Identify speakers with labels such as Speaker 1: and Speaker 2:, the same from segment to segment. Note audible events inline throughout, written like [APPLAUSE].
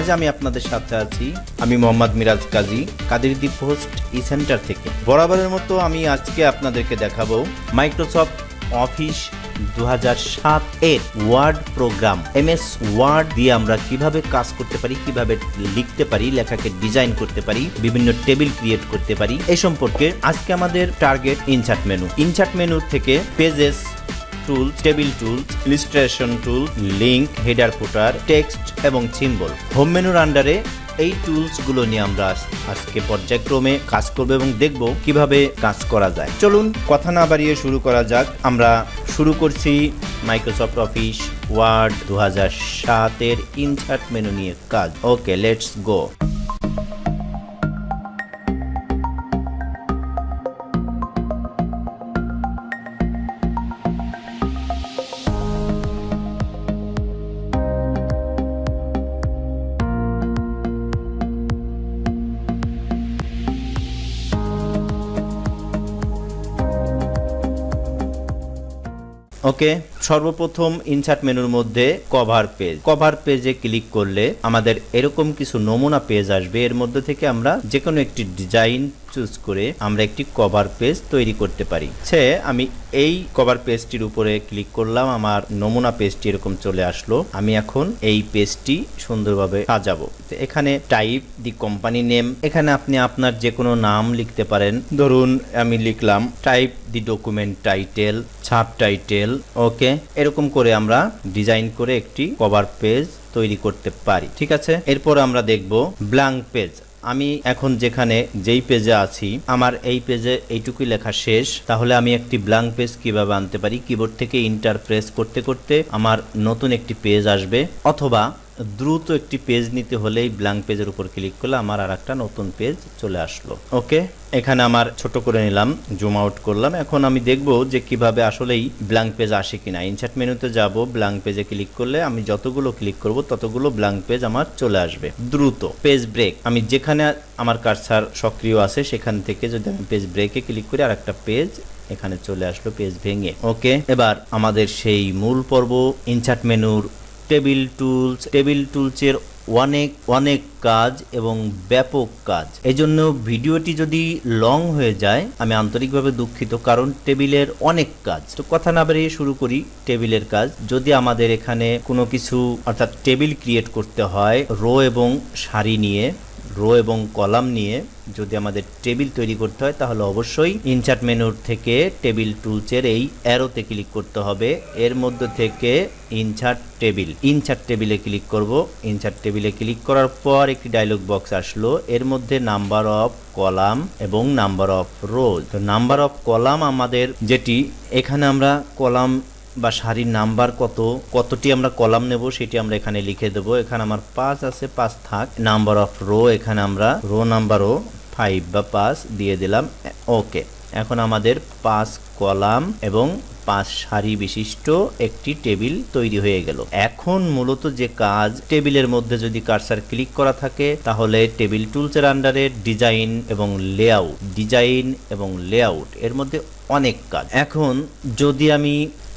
Speaker 1: আজ আমি আপনাদের সাথে আছি। আমি মোহাম্মদ মিরাজ কাজী কাদিরদ্বীপ পোস্ট ই সেন্টার থেকে। বরাবরের মতো আমি আজকে আপনাদেরকে দেখাবো মাইক্রোসফট অফিস দু এর Word program. M S Word দিয়ে আমরা কীভাবে কাজ করতে পারি, কীভাবে লিখতে পারি, লেখাকে ডিজাইন করতে পারি, বিভিন্ন টেবিল ক্রিয়েট করতে পারি, এ সম্পর্কে আজকে আমাদের target insert menu. Insert menu থেকে pages tool table tool illustration tool link header footer text এবং সিম্বল হোম মেনুর আন্ডারে এই টুলসগুলো নিয়ে আমরা আজকে পর্যায়ক্রমে কাজ করব এবং দেখব কীভাবে কাজ করা যায়। চলুন কথা না বাড়িয়ে শুরু করা যাক। আমরা শুরু করছি মাইক্রোসফট অফিস ওয়ার্ড দু হাজার সাতের ইনসার্ট মেনু নিয়ে কাজ। ওকে লেটস গো ওকে, সর্বপ্রথম ইনসার্ট মেনুর মধ্যে কভার পেজ কভার পেজে ক্লিক করলে আমাদের এরকম কিছু নমুনা পেজ আসবে। এর মধ্যে থেকে আমরা যে কোনো একটি ডিজাইন চুজ করে আমরা একটি কভার পেজ তৈরি করতে পারি। সে আমি এই কভার পেজটির উপরে ক্লিক করলাম, আমার নমুনা পেজটি এরকম চলে আসলো। আমি এখন এই পেজটি সুন্দরভাবে সাজাবো। এখানে টাইপ দি কোম্পানি নেম এখানে আপনি আপনার যে কোনো নাম লিখতে পারেন। ধরুন, আমি লিখলাম type the document title subtitle okay এরকম করে আমরা ডিজাইন করে একটি কভার পেজ তৈরি করতে পারি। ঠিক আছে? এরপর আমরা দেখব ব্ল্যাঙ্ক পেজ আমি এখন যেখানে, যেই পেজে আছি, আমার এই পেজে এইটুকুই লেখা শেষ। তাহলে আমি একটি ব্ল্যাঙ্ক পেজ কীভাবে আনতে পারি? কিবোর্ড থেকে ইন্টার প্রেস করতে করতে আমার নতুন একটি পেজ আসবে। অথবা দ্রুত একটি পেজ নিতে হলেই ব্ল্যাঙ্ক পেজের উপর ক্লিক করলে আমার আর একটা নতুন পেজ চলে আসলো। ওকে এখানে আমার ছোট করে নিলাম জুম আউট করলাম। এখন আমি দেখব যে কীভাবে আসলেই ব্ল্যাঙ্ক পেজ আসে কিনা। ইনসার্ট মেনুতে যাব ব্ল্যাঙ্ক পেজে ক্লিক করলে আমি যতগুলো ক্লিক করব, ততগুলো ব্ল্যাঙ্ক পেজ আমার চলে আসবে। দ্রুত পেজ ব্রেক আমি যেখানে আমার কারসার সক্রিয় আছে, সেখান থেকে যদি আমি পেজ ব্রেকে ক্লিক করি আর একটা পেজ এখানে চলে আসলো পেজ ভেঙে। ওকে এবার আমাদের সেই মূল পর্ব ইনসার্ট মেনুর টেবিল টুলস, টেবিল টুলসের অনেক অনেক কাজ এবং ব্যাপক কাজ। এই জন্য ভিডিওটি যদি লং হয়ে যায়, আমি আন্তরিকভাবে দুঃখিত, কারণ টেবিলের অনেক কাজ। তো কথা না বেরিয়ে শুরু করি টেবিলের কাজ। যদি আমাদের এখানে কোনো কিছু, অর্থাৎ টেবিল ক্রিয়েট করতে হয়, রো এবং সারি নিয়ে রো এবং কলাম নিয়ে যদি আমাদের টেবিল তৈরি করতে হয়, তাহলে অবশ্যই ইনসার্ট মেনুর থেকে টেবিল টুলসের এই অ্যারোতে ক্লিক করতে হবে। এর মধ্যে থেকে ইনসার্ট টেবিল। ইনসার্ট টেবিলে ক্লিক করব। ইনসার্ট টেবিলে ক্লিক করার পর একটি ডায়লগ বক্স আসলো। এর মধ্যে নাম্বার অফ কলাম এবং নাম্বার অফ রো তো নাম্বার অফ কলাম আমাদের যেটি, এখানে আমরা কলাম বা শাড়ির নাম্বার কত, কতটি আমরা কলাম নেব সেটি আমরা এখানে লিখে দেব। এখানে আমার পাঁচ আছে, পাঁচ থাক। নাম্বার অফ রো, এখানে আমরা রো নাম্বার ও ফাইভ বা পাঁচ দিয়ে দিলাম। ওকে। এখন আমাদের পাঁচ কলাম এবং পাঁচ সারি বিশিষ্ট একটি টেবিল তৈরি হয়ে গেল। এখন মূলত যে কাজ, টেবিলের মধ্যে যদি কারসার ক্লিক করা থাকে, তাহলে টেবিল টুলসের আন্ডারে ডিজাইন এবং লেআউট, ডিজাইন এবং লেআউট এর মধ্যে অনেক কাজ। এখন যদি আমি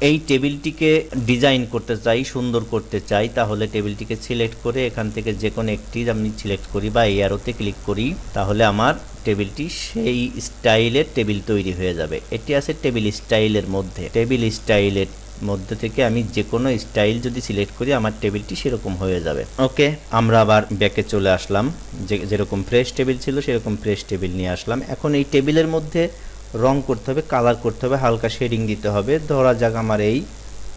Speaker 1: এই টেবিলটিকে ডিজাইন করতে চাই, সুন্দর করতে চাই, তাহলে টেবিলটিকে সিলেক্ট করে এখান থেকে যে কোনো একটি আমি সিলেক্ট করি বা এই আরোতে ক্লিক করি, তাহলে আমার টেবিলটি সেই স্টাইলের টেবিল তৈরি হয়ে যাবে। এটি আছে টেবিল স্টাইলের মধ্যে। টেবিল স্টাইলের মধ্যে থেকে আমি যে কোনো স্টাইল যদি সিলেক্ট করি আমার টেবিলটি সেরকম হয়ে যাবে। ওকে। আমরা আবার ব্যাকে চলে আসলাম। যে যেরকম ফ্রেশ টেবিল ছিল সেরকম ফ্রেশ টেবিল নিয়ে আসলাম। এখন এই টেবিলের মধ্যে রং করতে হবে কালার করতে হবে হালকা শেডিং দিতে হবে। ধরা যাক আমার এই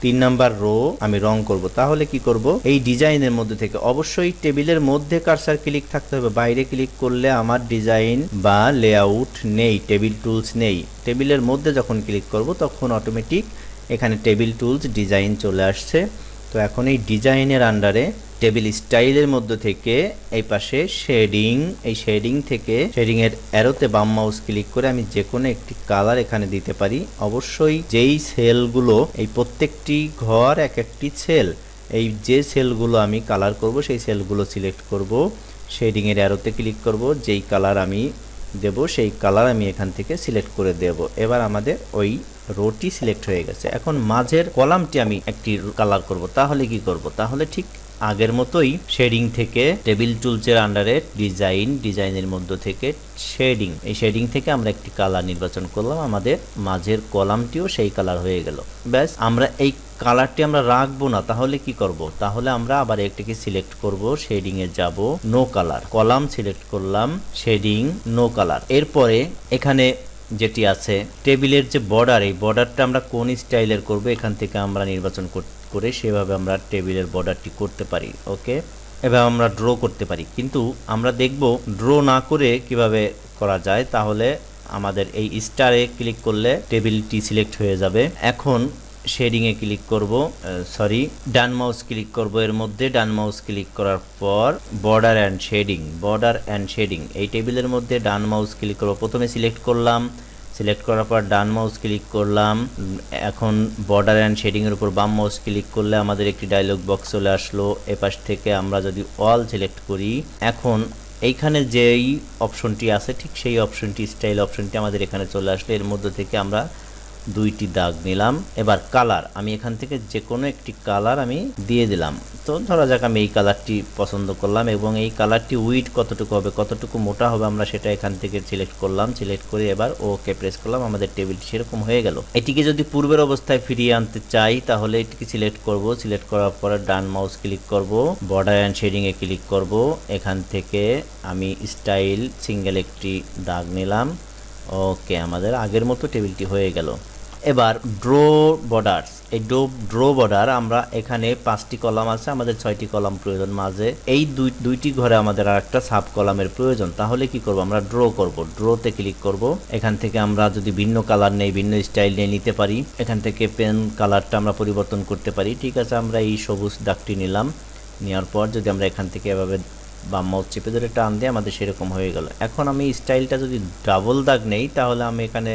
Speaker 1: তিন নাম্বার রো আমি রং করব। তাহলে কি করব? এই ডিজাইনের মধ্যে থেকে অবশ্যই টেবিলের মধ্যে কারসার ক্লিক থাকতে হবে। বাইরে ক্লিক করলে আমার ডিজাইন বা লেআউট নেই টেবিল টুলস নেই। টেবিলের মধ্যে যখন ক্লিক করব, তখন অটোমেটিক এখানে টেবিল টুলস ডিজাইন চলে আসছে। তো এখন এই ডিজাইনের আন্ডারে টেবিল স্টাইলের মধ্যে থেকে এই পাশে শেডিং, এই শেডিং থেকে শেডিং এর অ্যারোতে বাম মাউস ক্লিক করে আমি যে কোনো একটি কালার এখানে দিতে পারি। অবশ্যই যেই সেলগুলো এই প্রত্যেকটি ঘর এক একটি সেল এই যে সেলগুলো আমি কালার করব, সেই সেলগুলো সিলেক্ট করব। শেডিং এর অ্যারোতে ক্লিক করব, যেই কালার আমি দেব, সেই কালার আমি এখান থেকে সিলেক্ট করে দেব। এবার আমাদের ওই রোটি সিলেক্ট হয়ে গেছে। এখন মাঝের কলামটি আমি একটি কালার করব। তাহলে কি করব? তাহলে ঠিক আগের মতোই শেডিং থেকে টেবিল টুলসের আন্ডারে ডিজাইন ডিজাইনের মধ্য থেকে শেডিং এই শেডিং থেকে আমরা একটি কালার নির্বাচন করলাম। আমাদের মাঝের কলামটিও সেই কালার হয়ে গেল। ব্যাস, আমরা এই কালারটি আমরা রাখব না, তাহলে কি করব? তাহলে আমরা আবার একটিকে সিলেক্ট করব শেডিং এ যাব নো কালার কলাম সিলেক্ট করলাম শেডিং নো কালার এরপরে এখানে যেটি আছে, টেবিলের যে বর্ডার এই বর্ডারটা আমরা কোন স্টাইলের করব, এখান থেকে আমরা নির্বাচন করে সেভাবে আমরা টেবিলের বর্ডারটি করতে পারি, ওকে? এভাবে আমরা ড্র করতে পারি। কিন্তু আমরা দেখব ড্র না করে কীভাবে করা যায়, তাহলে আমাদের এই স্টারে ক্লিক করলে টেবিলটি সিলেক্ট হয়ে যাবে। এখন শেডিংয়ে ক্লিক করব সরি ডান মাউস ক্লিক করব এর মধ্যে, ডান মাউস ক্লিক করার পর border and shading border and shading এই টেবিলের মধ্যে ডান মাউস ক্লিক করব। প্রথমে সিলেক্ট করলাম সিলেক্ট করার পর ডান মাউস ক্লিক করলাম, এখন বর্ডার অ্যান্ড শেডিংয়ের উপর বাম মাউস ক্লিক করলে আমাদের একটি ডায়লগ বক্স চলে আসলো, এপাশ থেকে আমরা যদি অল সিলেক্ট করি, এখন এইখানে যেই অপশনটি আছে, ঠিক সেই অপশনটি স্টাইল অপশনটি আমাদের এখানে চলে আসলো, এর মধ্যে থেকে আমরা দুইটি দাগ নিলাম। এবার কালার আমি এখান থেকে যে কোনো একটি কালার আমি দিয়ে দিলাম। তো ধরা যাক আমি এই কালারটি পছন্দ করলাম এবং এই কালারটি উইড কতটুকু হবে, কতটুকু মোটা হবে আমরা সেটা এখান থেকে সিলেক্ট করলাম। সিলেক্ট করে এবার ওকে প্রেস করলাম, আমাদের টেবিলটি সেরকম হয়ে গেল। এটিকে যদি পূর্বের অবস্থায় ফিরিয়ে আনতে চাই, তাহলে এটিকে সিলেক্ট করব। সিলেক্ট করার পরে ডান মাউস ক্লিক করব বর্ডার অ্যান্ড শেডিং এ ক্লিক করব। এখান থেকে আমি স্টাইল সিঙ্গেল একটি দাগ নিলাম। ওকে আমাদের আগের মতো টেবিলটি হয়ে গেল। এবার ড্রো বর্ডার্স এই ডো ড্রো বর্ডার আমরা এখানে পাঁচটি কলাম আছে, আমাদের ছয়টি কলাম প্রয়োজন মাঝে। এই দুই, দুইটি ঘরে আমাদের আর একটা সাব কলামের প্রয়োজন। তাহলে কি করব? আমরা ড্র করব। ড্রতে ক্লিক করব। এখান থেকে আমরা যদি ভিন্ন কালার নেই, ভিন্ন স্টাইল নিয়ে নিতে পারি, এখান থেকে পেন কালারটা আমরা পরিবর্তন করতে পারি। ঠিক আছে, আমরা এই সবুজ দাগটি নিলাম। নেওয়ার পর যদি আমরা এখান থেকে এভাবে বাম মাউস চেপে ধরে টান দিয়ে, আমাদের সেরকম হয়ে গেল। এখন আমি স্টাইলটা যদি ডাবল দাগ নেই, তাহলে আমি এখানে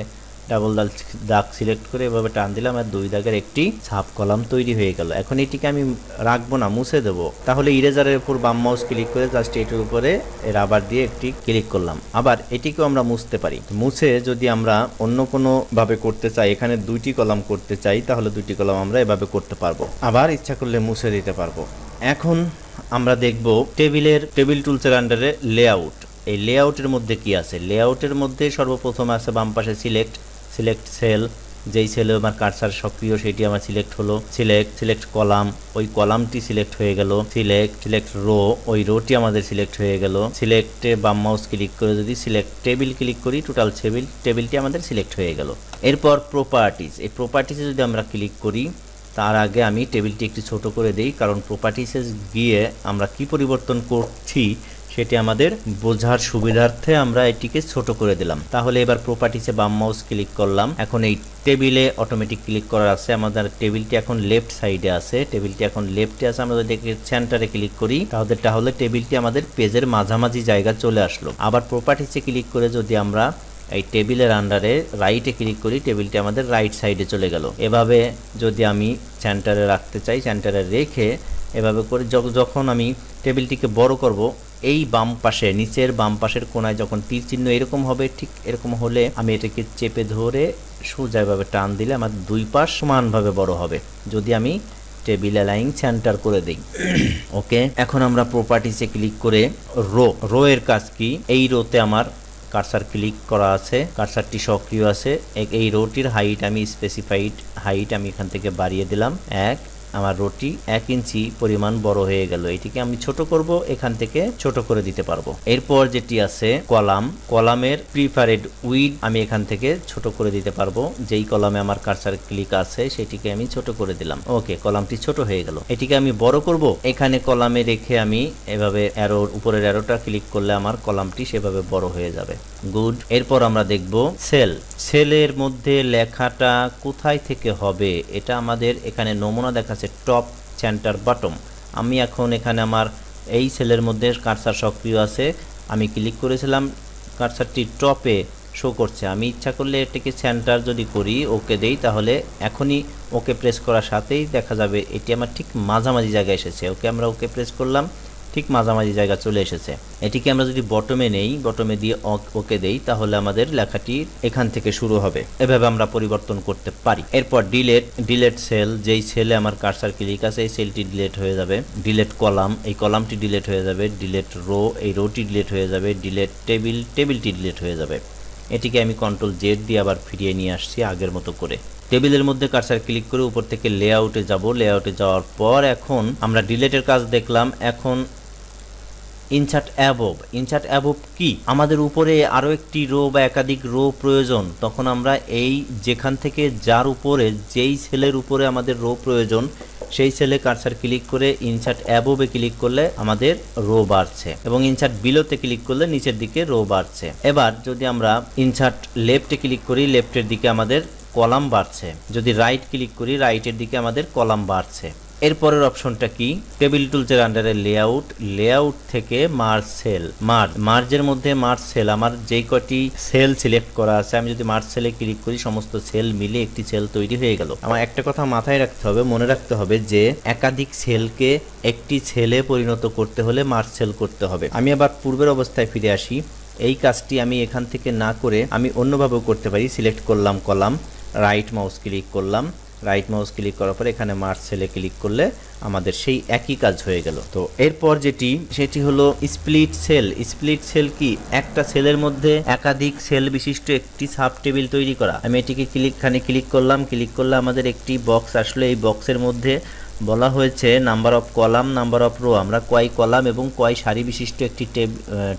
Speaker 1: ডাবল দাগ দাগ সিলেক্ট করে এভাবে টান দিলাম আর দুই দাগের একটি ছাপ কলাম তৈরি হয়ে গেল। এখন এটিকে আমি রাখব না, মুছে দেব। তাহলে ইরেজারের উপর বাম মাউস ক্লিক করে জাস্ট এটির উপরে রাবার দিয়ে একটি ক্লিক করলাম। আবার এটিকেও আমরা মুছতে পারি। মুছে যদি আমরা অন্য কোনো ভাবে করতে চাই, এখানে দুইটি কলাম করতে চাই, তাহলে দুইটি কলাম আমরা এভাবে করতে পারব। আবার ইচ্ছা করলে মুছে দিতে পারব। এখন আমরা দেখব টেবিলের, টেবিল টুলসের আন্ডারে লেআউট এই লেআউটের মধ্যে কি আছে? লেআউটের মধ্যে সর্বপ্রথম আছে বাম পাশে সিলেক্ট সিলেক্ট সেল যেই সেলে আমার কার্সার সক্রিয় সেটি আমার সিলেক্ট হলো। সিলেক্ট সিলেক্ট কলাম ওই কলামটি সিলেক্ট হয়ে গেল। সিলেক্ট সিলেক্ট রো ওই রোটি আমাদের সিলেক্ট হয়ে গেল। সিলেক্টে বাম মাউস ক্লিক করে যদি সিলেক্ট টেবিল ক্লিক করি টোটাল টেবিল টেবিলটি আমাদের সিলেক্ট হয়ে গেল। এরপর প্রপার্টিজ এই প্রপার্টিসে যদি আমরা ক্লিক করি, তার আগে আমি টেবিলটি একটু ছোট করে দেই, কারণ প্রপার্টিসে গিয়ে আমরা কি পরিবর্তন করছি সেটি আমাদের বোঝার সুবিধার্থে আমরা এটিকে ছোট করে দিলাম। তাহলে এবার প্রপার্টিসে বাম মাউস ক্লিক করলাম। এখন এই টেবিলে অটোমেটিক ক্লিক করার আছে। আমাদের টেবিলটি এখন লেফট সাইডে আছে। টেবিলটি এখন লেফটে আছে। আমরা যদি সেন্টারে ক্লিক করি, তাহলে তাহলে টেবিলটি আমাদের পেজের মাঝামাঝি জায়গা চলে আসলো। আবার প্রপার্টিসে ক্লিক করে যদি আমরা এই টেবিলের আন্ডারে রাইটে ক্লিক করি টেবিলটি আমাদের রাইট সাইডে চলে গেল। এভাবে যদি আমি সেন্টারে রাখতে চাই সেন্টারে রেখে এভাবে করে যখ- যখন আমি টেবিলটিকে বড় করব, এই বাম পাশে, নিচের বাম পাশের কোনায় যখন তীর চিহ্ন এরকম হবে, ঠিক এরকম হলে আমি এটাকে চেপে ধরে সোজা এভাবে টান দিলে আমার দুই পাশ সমানভাবে বড় হবে। যদি আমি টেবিল অ্যালাইন সেন্টার করে দিই। [COUGHS] ওকে, এখন আমরা প্রপার্টিসে ক্লিক করে রো রো এর কাজ কি? এই রোতে আমার কার্সার ক্লিক করা আছে কার্সারটি সক্রিয় আছে এই রোটির হাইট আমি স্পেসিফাইড হাইট আমি এখান থেকে বাড়িয়ে দিলাম, এক আমার রোটি এক ইঞ্চি পরিমাণ বড় হয়ে গেল। এটিকে আমি ছোট করব, এখান থেকে ছোট করে দিতে পারব। এরপর যেটি আছে কলাম, কলামের প্রিফারেড উইড আমি এখান থেকে ছোট করে দিতে পারব। যেই কলামে আমার কার্সার ক্লিক আছে, সেটিকে আমি ছোট করে দিলাম। ওকে কলামটি ছোট হয়ে গেল। এটিকে আমি বড় করব। এখানে কলামে রেখে আমি এভাবে অ্যারোর উপরের অ্যারোটা ক্লিক করলে আমার কলামটি সেভাবে বড় হয়ে যাবে। গুড এরপর আমরা দেখব সেল সেলের মধ্যে লেখাটা কোথায় থেকে হবে? এটা আমাদের এখানে নমুনা দেখাচ্ছে টপ সেন্টার বটম আমি এখন এখানে আমার এই সেলের মধ্যে কার্সার সক্রিয় আছে। আমি ক্লিক করেছিলাম কার্সারটি টপে শো করছে। আমি ইচ্ছা করলে এটাকে সেন্টার যদি করি ওকে দেই, তাহলে এখনই ওকে প্রেস করার সাথেই দেখা যাবে এটি আমার ঠিক মাঝামাঝি জায়গায় এসেছে। ওকে আমরা ওকে প্রেস করলাম। ঠিক মাঝামাঝি জায়গা চলে এসেছে। এটিকে আমরা যদি বটমে নেই বটমে দিয়ে ওকে দেই, তাহলে আমাদের লেখাটি এখান থেকে শুরু হবে। এভাবে আমরা পরিবর্তন করতে পারি। এরপর ডিলেট ডিলেট সেল যেই সেলে আমার কার্সার ক্লিক আছে, এই সেলটি ডিলেট হয়ে যাবে। ডিলেট কলাম এই কলামটি ডিলেট হয়ে যাবে। ডিলেট রো এই রোটি ডিলেট হয়ে যাবে। ডিলেট টেবিল টেবিলটি ডিলেট হয়ে যাবে। এটিকে আমি কন্ট্রোল জেড দিয়ে আবার ফিরিয়ে নিয়ে আসছি আগের মতো করে। টেবিলের মধ্যে কার্সার ক্লিক করে উপর থেকে লেআউটে যাব। লেআউটে যাওয়ার পর এখন আমরা ডিলেটের কাজ দেখলাম। এখন ইনসার্ট অ্যাবভ। ইনসার্ট অ্যাবভ কি? আমাদের উপরে আরও একটি রো বা একাধিক রো প্রয়োজন। তখন আমরা এই যেখান থেকে যার উপরে, যেই সেলের উপরে আমাদের রো প্রয়োজন, সেই সেলে কার্সার ক্লিক করে ইনসার্ট অ্যাবভে ক্লিক করলে আমাদের রো বাড়ছে এবং ইনসার্ট বিলোতে ক্লিক করলে নিচের দিকে রো বাড়ছে। এবার যদি আমরা ইনসার্ট লেফটে ক্লিক করি, লেফটের দিকে আমাদের কলাম বাড়ছে। যদি রাইট ক্লিক করি, রাইটের দিকে আমাদের কলাম বাড়ছে। এরপরের অপশনটা কি? টেবিল টুলসের আন্ডারে লেআউট লেআউট থেকে মার্জ সেল মার্জ মার্জের মধ্যে মার্জ সেল আমার যেই কটি সেল সিলেক্ট করা আছে, আমি যদি মার্জ সেলে ক্লিক করি, সমস্ত সেল মিলে একটি সেল তৈরি হয়ে গেল। আমার একটা কথা মাথায় রাখতে হবে, মনে রাখতে হবে যে একাধিক সেলকে একটি সেলে পরিণত করতে হলে মার্জ সেল করতে হবে। আমি আবার পূর্বের অবস্থায় ফিরে আসি, এই কাজটি আমি এখান থেকে না করে আমি অন্যভাবেও করতে পারি সিলেক্ট করলাম কলাম রাইট মাউস ক্লিক করলাম রাইট মাউস ক্লিক করার পর এখানে মার্চ সেলে ক্লিক করলে আমাদের সেই একই কাজ হয়ে গেল। তো এরপর যেটি, সেটি হলো স্প্লিট সেল স্প্লিট সেল কি? একটা সেলের মধ্যে একাধিক সেল বিশিষ্ট একটি সাব টেবিল তৈরি করা। আমি এটিকে ক্লিক খানে ক্লিক করলাম। ক্লিক করলে আমাদের একটি বক্স আসলে এই বক্সের মধ্যে বলা হয়েছে number of column number of row আমরা কয় কলাম এবং কয় সারি বিশিষ্ট একটি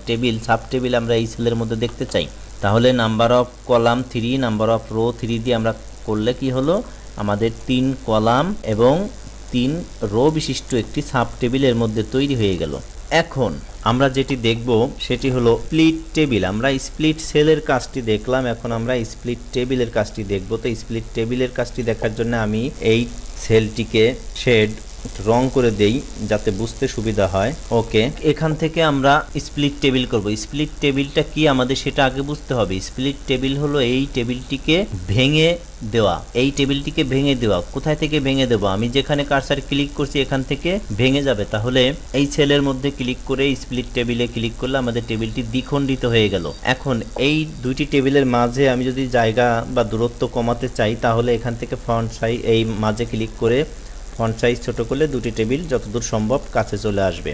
Speaker 1: টেবিল সাব টেবিল আমরা এই সেলের মধ্যে দেখতে চাই। তাহলে number of column three number of row three দিয়ে আমরা করলে কি হলো? আমাদের তিন কলাম এবং তিন রো বিশিষ্ট একটি সাব টেবিলের মধ্যে তৈরি হয়ে গেল। এখন আমরা যেটি দেখব সেটি হলো স্প্লিট টেবিল আমরা স্প্লিট সেলের কাজটি দেখলাম, এখন আমরা স্প্লিট টেবিলের কাজটি দেখব। তো স্প্লিট টেবিলের কাজটি দেখার জন্য আমি এই সেলটিকে শেড রং করে দেই যাতে বুঝতে সুবিধা হয়। ওকে, এখান থেকে আমরা স্প্লিট টেবিল করব। স্প্লিট টেবিলটা কি আমাদের সেটা আগে বুঝতে হবে। স্প্লিট টেবিল হলো এই টেবিলটিকে ভেঙে দেওয়া। এই টেবিলটিকে ভেঙে দেওয়া। কোথায় থেকে ভেঙে দেবো? আমি যেখানে কারসার ক্লিক করছি এখান থেকে ভেঙে যাবে। তাহলে এই সেলের মধ্যে ক্লিক করে স্প্লিট টেবিলে ক্লিক করলে আমাদের টেবিলটি দ্বিখণ্ডিত হয়ে গেল। এখন এই দুইটি টেবিলের মাঝে আমি যদি জায়গা বা দূরত্ব কমাতে চাই, তাহলে এখান থেকে ফ্রন্ট সাইড এই মাঝে ক্লিক করে ফন্ট সাইজ ছোট করলে দুটি টেবিল যতদূর সম্ভব কাছে চলে আসবে।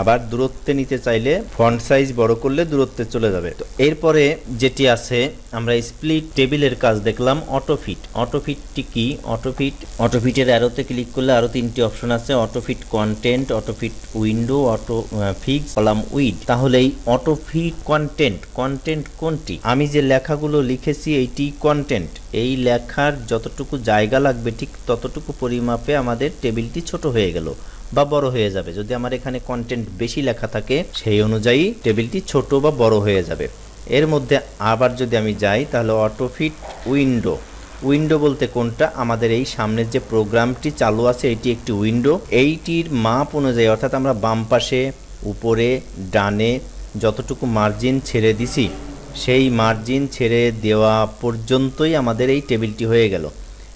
Speaker 1: আবার দূরত্বে নিতে চাইলে ফন্ট সাইজ বড় করলে দূরত্বে চলে যাবে। তো এরপরে যেটি আছে, আমরা স্প্লিট টেবিলের কাজ দেখলাম অটোফিট অটোফিটটি কি? অটোফিট অটোফিটের অ্যারোতে ক্লিক করলে আরও তিনটি অপশন আছে autofit content autofit window auto fix column width তাহলে এই অটোফিট কন্টেন্ট কন্টেন্ট কোনটি? আমি যে লেখাগুলো লিখেছি, এইটি কন্টেন্ট এই লেখার যতটুকু জায়গা লাগবে ঠিক ততটুকু পরিমাপে আমাদের টেবিলটি ছোট হয়ে গেল বা বড় হয়ে যাবে। যদি আমার এখানে কন্টেন্ট বেশি লেখা থাকে, সেই অনুযায়ী টেবিলটি ছোট বা বড় হয়ে যাবে। এর মধ্যে আবার যদি আমি যাই, তাহলে অটোফিট উইন্ডো উইন্ডো বলতে কোনটা? আমাদের এই সামনের যে প্রোগ্রামটি চালু আছে, এটি একটি উইন্ডো এইটির মাপ অনুযায়ী, অর্থাৎ আমরা বাম পাশে, উপরে, ডানে, যতটুকু মার্জিন ছেড়ে দিছি সেই মার্জিন ছেড়ে দেওয়া পর্যন্তই আমাদের এই টেবিলটি হয়ে গেল।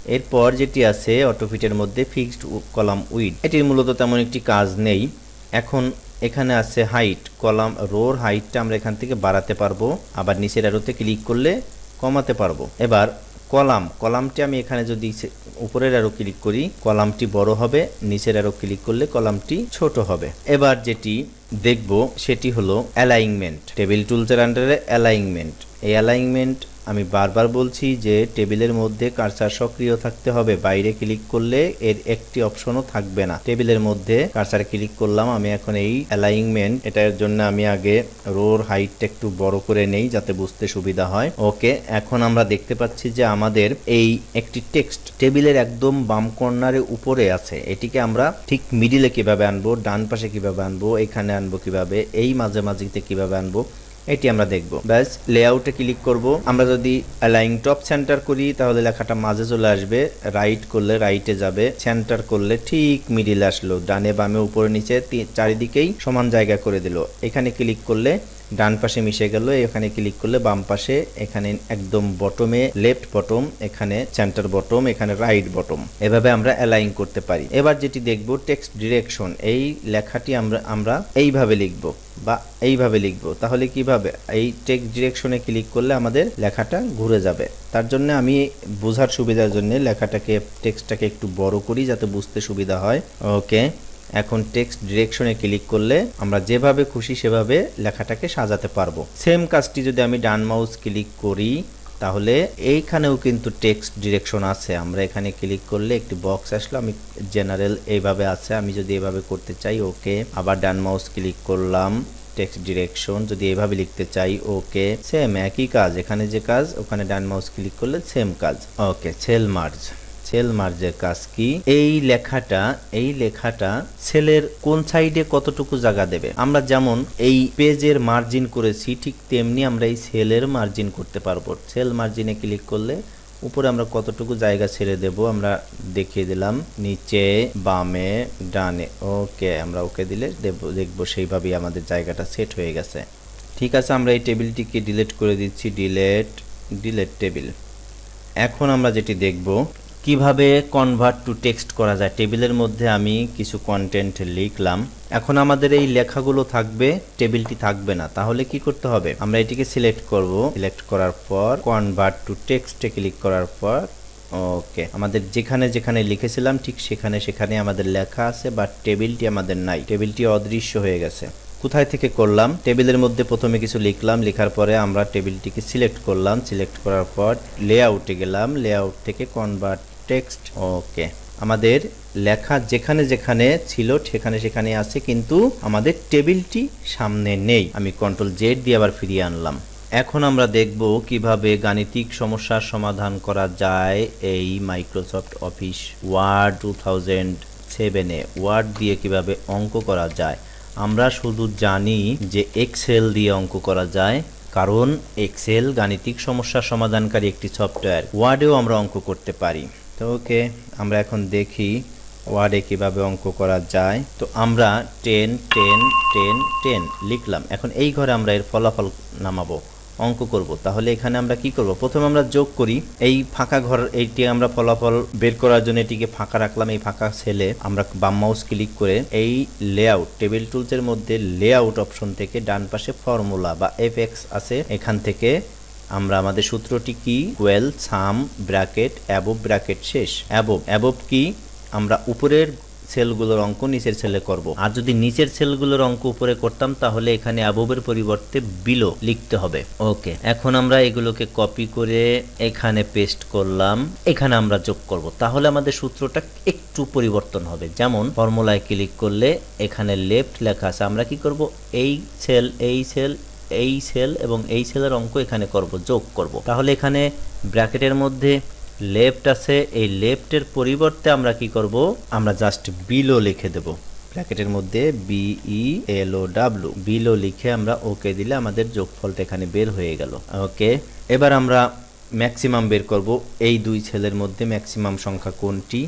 Speaker 1: এরপর যেটি আছে, অটোফিটের মধ্যে ফিক্সড কলাম উইড। এটির মূলত তেমন একটি কাজ নেই। এখন এখানে আছে হাইট। কলাম রোর হাইটটা আমরা এখান থেকে বাড়াতে পারব। আবার নিচের অ্যারোতে ক্লিক করলে কমাতে পারব। এবার কলাম, কলামটি আমি এখানে যদি উপরের আরও ক্লিক করি, কলামটি বড় হবে, নিচের আরও ক্লিক করলে কলামটি ছোট হবে। এবার যেটি দেখব, সেটি হলো অ্যালাইনমেন্ট টেবিল টুলসের আন্ডারে অ্যালাইনমেন্ট এই অ্যালাইনমেন্ট আমি বারবার বলছি যে টেবিলের মধ্যে কার্সার সক্রিয় থাকতে হবে। বাইরে ক্লিক করলে এর একটি অপশনও থাকবে না। টেবিলের মধ্যে কার্সার ক্লিক করলাম। আমি এখন এই অ্যালাইনমেন্ট এটার জন্য আমি আগে রোর হাইটটা একটু বড় করে নেই যাতে বুঝতে সুবিধা হয়। ওকে এখন আমরা দেখতে পাচ্ছি যে আমাদের এই একটি টেক্সট টেবিলের একদম বাম কর্নারে উপরে আছে। এটিকে আমরা ঠিক মিডিলে কীভাবে আনব, ডান পাশে কীভাবে আনব, এখানে আনব কীভাবে, এই মাঝে মাঝিতে কীভাবে আনব এটি আমরা দেখব। ব্যাস লেআউটে ক্লিক করব। আমরা যদি অ্যালাইং টপ সেন্টার করি, তাহলে লেখাটা মাঝে চলে আসবে। রাইট করলে রাইটে যাবে। সেন্টার করলে ঠিক মিডিল আসলো। ডানে বামে, উপরে, নিচে চারিদিকেই সমান জায়গা করে দিল। এখানে ক্লিক করলে ডান পাশে মিশে গেল এখানে ক্লিক করলে বাম পাশে এখানে একদম বটমে লেফট বটম এখানে সেন্টার বটম এখানে রাইট বটম এভাবে আমরা অ্যালাইন করতে পারি। এবার যেটি দেখব টেক্সট ডিরেকশন এই লেখাটি আমরা আমরা এইভাবে লিখব বা এইভাবে লিখব। তাহলে কীভাবে? এই টেক্সট ডিরেকশনে ক্লিক করলে আমাদের লেখাটা ঘুরে যাবে। তার জন্য আমি বোঝার সুবিধার জন্য লেখাটাকে টেক্সটটাকে একটু বড় করি যাতে বুঝতে সুবিধা হয়। ওকে এখন টেক্সট ডিরেকশনে ক্লিক করলে আমরা যেভাবে খুশি সেভাবে লেখাটাকে সাজাতে পারব। সেম কাজটি যদি আমি ডান মাউস ক্লিক করি, তাহলে এইখানেও কিন্তু টেক্সট ডিরেকশন আছে। আমরা এখানে ক্লিক করলে একটি বক্স আসলো, আমি জেনারেল এইভাবে আছে, আমি যদি এভাবে করতে চাই ওকে আবার ডান মাউস ক্লিক করলাম টেক্সট ডিরেকশন যদি এভাবে লিখতে চাই ওকে সেম একই কাজ, এখানে যে কাজ, ওখানে ডান মাউস ক্লিক করলে সেম কাজ ওকে সেল মার্জ সেল মার্জের কাজ কি? এই লেখাটা এই লেখাটা সেলের কোন সাইডে কতটুকু জায়গা দেবে? আমরা যেমন এই পেজের মার্জিন করেছি, ঠিক তেমনি আমরা এই সেলের মার্জিন করতে পারব। সেল মার্জিনে ক্লিক করলে উপরে আমরা কতটুকু জায়গা ছেড়ে দেব আমরা দেখিয়ে দিলাম। নিচে, বামে, ডানে, ওকে, আমরা ওকে দিলে দেখব সেইভাবেই আমাদের জায়গাটা সেট হয়ে গেছে। ঠিক আছে, আমরা এই টেবিলটিকে ডিলেট করে দিচ্ছি ডিলেট ডিলেট টেবিল এখন আমরা যেটি দেখব কীভাবে কনভার্ট টু টেক্সট করা যায়? টেবিলের মধ্যে আমি কিছু কন্টেন্ট লিখলাম। এখন আমাদের এই লেখাগুলো থাকবে টেবিলটি থাকবে না। তাহলে কি করতে হবে? আমরা এটিকে সিলেক্ট করব। সিলেক্ট করার পর কনভার্ট টু টেক্সটে ক্লিক করার পর, ওকে। আমাদের যেখানে যেখানে লিখেছিলাম, ঠিক সেখানে সেখানে আমাদের লেখা আছে বাট টেবিলটি আমাদের নাই। টেবিলটি অদৃশ্য হয়ে গেছে। কোথায় থেকে করলাম? টেবিলের মধ্যে প্রথমে কিছু লিখলাম, লেখার পরে আমরা টেবিলটিকে সিলেক্ট করলাম। সিলেক্ট করার পর লেআউটে গেলাম। লেআউট থেকে কনভার্ট টেক্সট ওকে আমাদের লেখা যেখানে যেখানে ছিল, সেখানে সেখানে আছে, কিন্তু আমাদের টেবিলটি সামনে নেই। আমি কন্ট্রোল জেড দিয়ে আবার ফিরিয়ে আনলাম। এখন আমরা দেখব কীভাবে গাণিতিক সমস্যার সমাধান করা যায় এই Microsoft Office Word two thousand সেভেনে ওয়ার্ড দিয়ে কীভাবে অঙ্ক করা যায়? আমরা শুধু জানি যে এক্সেল দিয়ে অঙ্ক করা যায়, কারণ এক্সেল গাণিতিক সমস্যার সমাধানকারী একটি সফটওয়্যার। ওয়ার্ডেও আমরা অঙ্ক করতে পারি। তো ওকে আমরা এখন দেখি ওয়ার্ডে কীভাবে অঙ্ক করা যায়। তো আমরা টেন টেন টেন টেন লিখলাম। এখন এই ঘরে আমরা এর ফলাফল নামাবো, অঙ্ক করব। তাহলে এখানে আমরা কি করব? প্রথমে আমরা যোগ করি। এই ফাঁকা ঘর, এইটি আমরা ফলাফল বের করার জন্য এটিকে ফাঁকা রাখলাম। এই ফাঁকা সেলে আমরা বাম মাউস ক্লিক করে এই লেআউট টেবিল টুলসের মধ্যে লেআউট অপশন থেকে ডান পাশে ফর্মুলা বা এফ আছে। এখান থেকে আমরা আমাদের সূত্রটি কি? Well, sum, bracket, above, bracket শেষ। অ্যাবভ অ্যাবভ কি? আমরা উপরের সেলগুলোর অঙ্ক নিচের সেলে করব। আর যদি নিচের সেলগুলোর অঙ্ক উপরে করতাম, তাহলে এখানে অ্যাবভের পরিবর্তে বিলো লিখতে হবে। ওকে, এখন আমরা এগুলোকে কপি করে এখানে পেস্ট করলাম। এখানে আমরা যোগ করব। তাহলে আমাদের সূত্রটা একটু পরিবর্তন হবে। যেমন ফর্মুলায় ক্লিক করলে এখানে লেফট লেখা আছে। আমরা কি করব? এই সেল এই সেল এই সেল এবং এই সেলের অঙ্ক এখানে করব, যোগ করব। তাহলে এখানে ব্র্যাকেটের মধ্যে লেফট আছে, এই লেফটের পরিবর্তে আমরা কি করব? আমরা জাস্ট বিলো লিখে দেব। ব্র্যাকেটের মধ্যে B E L O W below লিখে আমরা ওকে দিলে আমাদের যোগফলটা এখানে বের হয়ে গেল। ওকে এবার আমরা ম্যাক্সিমাম বের করব। এই দুই ছেলের মধ্যে ম্যাক্সিমাম সংখ্যা কোনটি?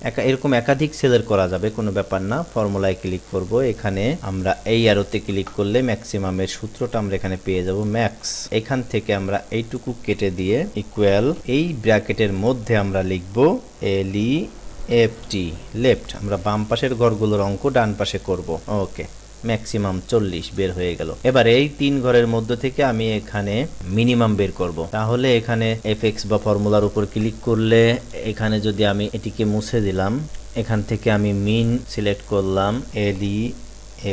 Speaker 1: একা এরকম একাধিক সেলের করা যাবে, কোনো ব্যাপার না। ফর্মুলায় ক্লিক করব। এখানে আমরা এই অ্যারোতে ক্লিক করলে ম্যাক্সিমামের সূত্রটা আমরা এখানে পেয়ে যাব ম্যাক্স এখান থেকে আমরা এইটুকু কেটে দিয়ে ইকুয়াল এই ব্র্যাকেটের মধ্যে আমরা লিখব এলই এফ টি লেফট আমরা বাম পাশের ঘরগুলোর অঙ্ক ডান পাশে করব। ওকে ম্যাক্সিমাম চল্লিশ বের হয়ে গেল। এবার এই তিন ঘরের মধ্য থেকে আমি এখানে মিনিমাম বের করব। তাহলে এখানে এফএক্স বা ফর্মুলার উপর ক্লিক করলে এখানে যদি আমি এটিকে মুছে দিলাম, এখান থেকে আমি মিন সিলেক্ট করলাম এডি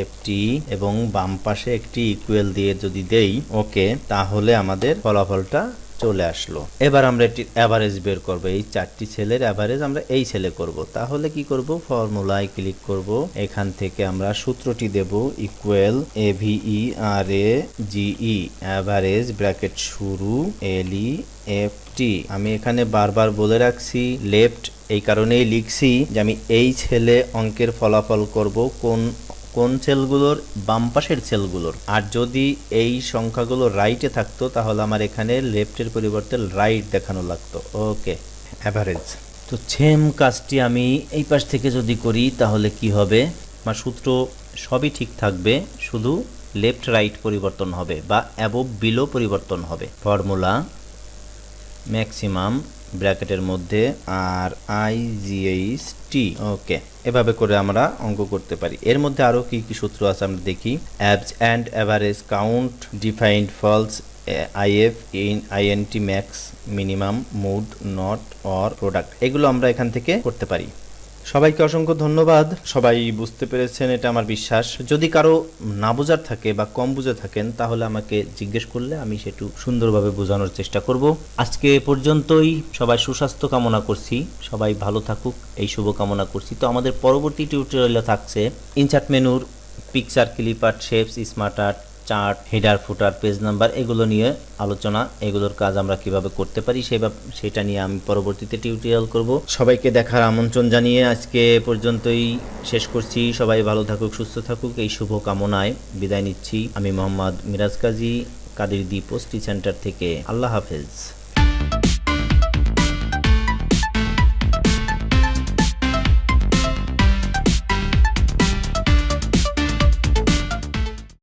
Speaker 1: এফটি এবং বাম পাশে একটি ইকুয়েল দিয়ে যদি দেই, ওকে, তাহলে আমাদের ফলাফলটা চলে আসলো। এবার আমরা এটি অ্যাভারেজ বের করব। এই চারটি ছেলের অ্যাভারেজ আমরা এই ছেলে করব। তাহলে কি করব? ফর্মুলায় ক্লিক করব। এখান থেকে আমরা সূত্রটি দেব equal A V E R A G E average bracket শুরু এলই এফ টি আমি এখানে বারবার বলে রাখছি লেফট এই কারণেই লিখছি যে আমি এই ছেলে অঙ্কের ফলাফল করব কোন কোন সেলগুলোর? বাম পাশের সেলগুলোর। আর যদি এই সংখ্যাগুলো রাইটে থাকতো, তাহলে আমার এখানে লেফটের পরিবর্তে রাইট দেখানো লাগতো। ওকে অ্যাভারেজ তো সেম কাজটি আমি এই পাশ থেকে যদি করি, তাহলে কি হবে? আমার সূত্র সবই ঠিক থাকবে, শুধু লেফট রাইট পরিবর্তন হবে বা অ্যাবভ বিলো পরিবর্তন হবে। ফর্মুলা ম্যাক্সিমাম ব্র্যাকেটের মধ্যে আর আই জিএইচ টি ওকে এভাবে করে আমরা অঙ্ক করতে পারি। এর মধ্যে আরও কি কি সূত্র আছে আমরা দেখি। Abs and average count defined false IF in INT max minimum mod not or product এগুলো আমরা এখান থেকে করতে পারি। সবাইকে অসংখ্য ধন্যবাদ। সবাই বুঝতে পেরেছেন, এটা আমার বিশ্বাস। যদি কারও না বোঝার থাকে বা কম বুঝে থাকেন, তাহলে আমাকে জিজ্ঞেস করলে আমি সেটু সুন্দরভাবে বোঝানোর চেষ্টা করব। আজকে পর্যন্তই। সবাই সুস্বাস্থ্য কামনা করছি। সবাই ভালো থাকুক। এই শুভ কামনা করছি। তো আমাদের পরবর্তী টিউটোরিয়ালে থাকছে। ইনচার্ট মেনুর picture clip art shapes smart art chart, header, footer, page number এগুলো নিয়ে আলোচনা, এগুলোর কাজ আমরা কীভাবে করতে পারি সে সেটা নিয়ে আমি পরবর্তীতে টিউটোরিয়াল করব। সবাইকে দেখার আমন্ত্রণ জানিয়ে আজকে পর্যন্তই শেষ করছি। সবাই ভালো থাকুক, সুস্থ থাকুক। এই শুভ কামনায় বিদায় নিচ্ছি। আমি Mohammad Miraj Kazi Kader the post E centre থেকে। আল্লাহ হাফেজ।